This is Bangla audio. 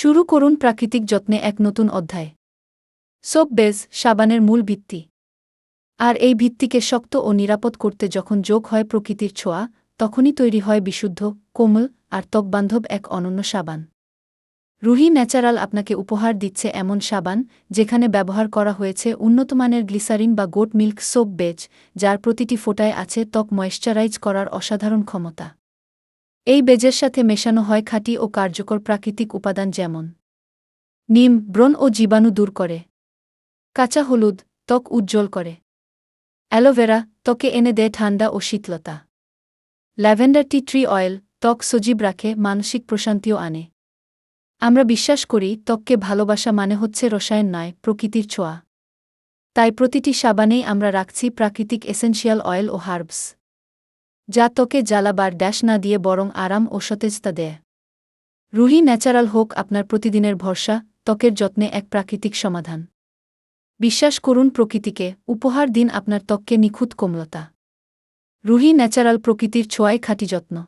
শুরু করুন প্রাকৃতিক যত্নে এক নতুন অধ্যায়। সোপ বেজ সাবানের মূল ভিত্তি। আর এই ভিত্তিকে শক্ত ও নিরাপদ করতে যখন যোগ হয় প্রকৃতির ছোঁয়া, তখনই তৈরি হয় বিশুদ্ধ, কোমল আর ত্বকবান্ধব এক অনন্য সাবান। রুহি ন্যাচারাল আপনাকে উপহার দিচ্ছে এমন সাবান যেখানে ব্যবহার করা হয়েছে উন্নতমানের গ্লিসারিন বা গোট মিল্ক সোপ বেজ, যার প্রতিটি ফোটায় আছে ত্বক ময়েশ্চারাইজ করার অসাধারণ ক্ষমতা। এই বেজের সাথে মেশানো হয় খাঁটি ও কার্যকর প্রাকৃতিক উপাদান যেমন নিম, ব্রণ ও জীবাণু দূর করে। কাঁচা হলুদ, ত্বক উজ্জ্বল করে। অ্যালোভেরা ত্বকে এনে দেয় ঠান্ডা ও শীতলতা। ল্যাভেন্ডার টি ট্রি অয়েল, ত্বক সজীব রাখে, মানসিক প্রশান্তিও আনে। আমরা বিশ্বাস করি, ত্বককে ভালোবাসা মানে হচ্ছে রসায়ন নয়, প্রকৃতির ছোঁয়া। তাই প্রতিটি সাবানেই আমরা রাখছি প্রাকৃতিক এসেনশিয়াল অয়েল ও হার্বস। যা তোকে জ্বালাবার ড্যাশ না দিয়ে বরং আরাম ও সতেজতা দেয়। রুহি ন্যাচারাল হোক আপনার প্রতিদিনের ভরসা, ত্বকের যত্নে এক প্রাকৃতিক সমাধান। বিশ্বাস করুন প্রকৃতিকে, উপহার দিন আপনার ত্বককে নিখুঁত কোমলতা। রুহি ন্যাচারাল প্রকৃতির ছোঁয়ায় খাঁটি যত্ন।